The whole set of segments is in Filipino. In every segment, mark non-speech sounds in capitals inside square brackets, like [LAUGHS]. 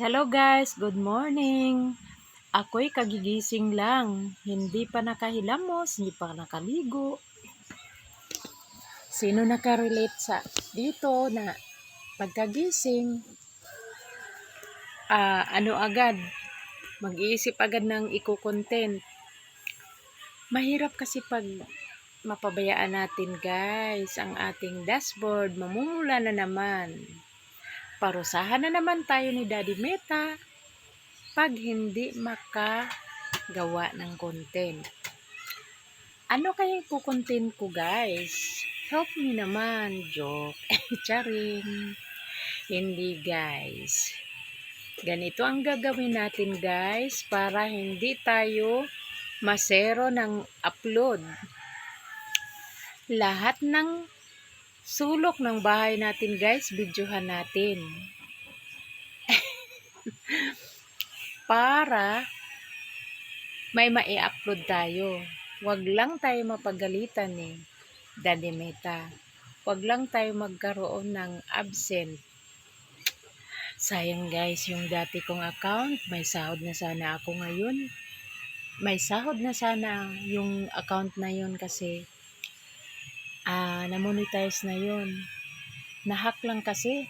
Hello guys, good morning. Ako'y kagigising lang. Hindi pa nakahilamos, hindi pa nakaligo. Sino nakarelate sa dito na pagkagising, ah, ano agad, mag-iisip agad ng iko-content. Mahirap kasi pag mapabayaan natin guys ang ating dashboard, mamumula na naman. Parusahan na naman tayo ni Daddy Meta pag hindi makagawa ng content. Ano kaya kukontent ko guys? Help me naman, joke. [LAUGHS] Charing. Hindi guys. Ganito ang gagawin natin guys para hindi tayo masero ng upload. Lahat ng sulok ng bahay natin guys, videohan natin. [LAUGHS] Para may mai-upload tayo. Huwag lang tayo mapagalitan eh. Daddy Meta. Huwag lang tayo magkaroon ng absent. Sayang guys, yung dati kong account, may sahod na sana ako ngayon. May sahod na sana yung account na yun kasi ah, na-monetize na yun. Nahack lang kasi.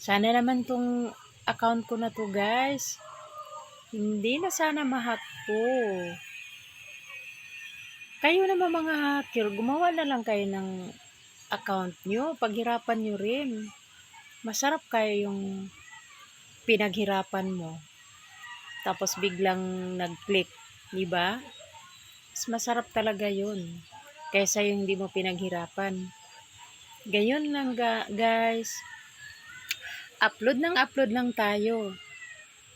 Sana naman tong account ko na to guys. Hindi na sana mahack to. Kayo naman mga hacker, gumawa na lang kayo ng account nyo. Paghirapan nyo rin. Masarap kayo yung pinaghirapan mo. Tapos biglang nag-click. Di ba? Mas masarap talaga yun. Kaysa yung hindi mo pinaghirapan. Gayon lang ga guys. Upload ng upload lang tayo.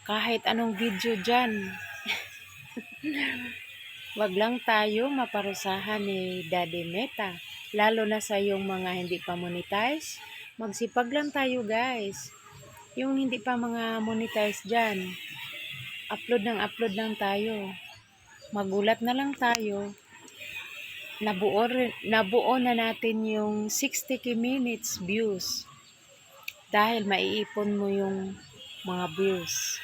Kahit anong video dyan. [LAUGHS] Wag lang tayo maparusahan ni Daddy Meta. Lalo na sa yung mga hindi pa monetize. Magsipag lang tayo guys. Yung hindi pa mga monetize dyan. Upload ng upload lang tayo. Magulat na lang tayo. Nabuo, nabuo na natin yung 60 minutes views. Dahil maiipon mo yung mga views.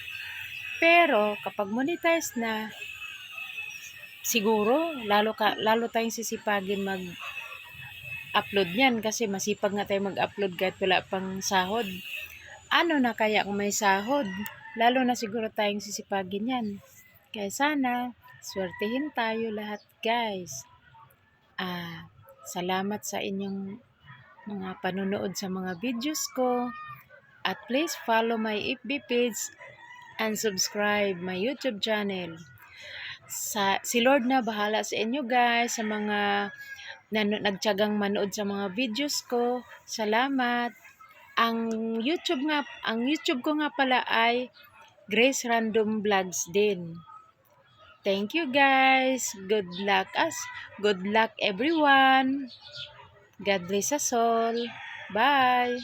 Pero kapag monetize na, siguro lalo ka lalo tayong sisipagin mag upload niyan kasi masipag nga tayo mag-upload kahit wala pang sahod. Ano na kaya kung may sahod? Lalo na siguro tayong sisipagin yan. Kaya sana, swertihin tayo lahat guys. Ah, salamat sa inyong mga panunood sa mga videos ko. At please follow my FB page and subscribe my YouTube channel. Sa, si Lord na bahala sa inyo guys, sa mga na, nagtiyagang manood sa mga videos ko. Salamat. Ang YouTube nga, ang YouTube ko nga pala ay Grace Random Vlogs din. Thank you guys. Good luck us. Good luck everyone. God bless us all. Bye.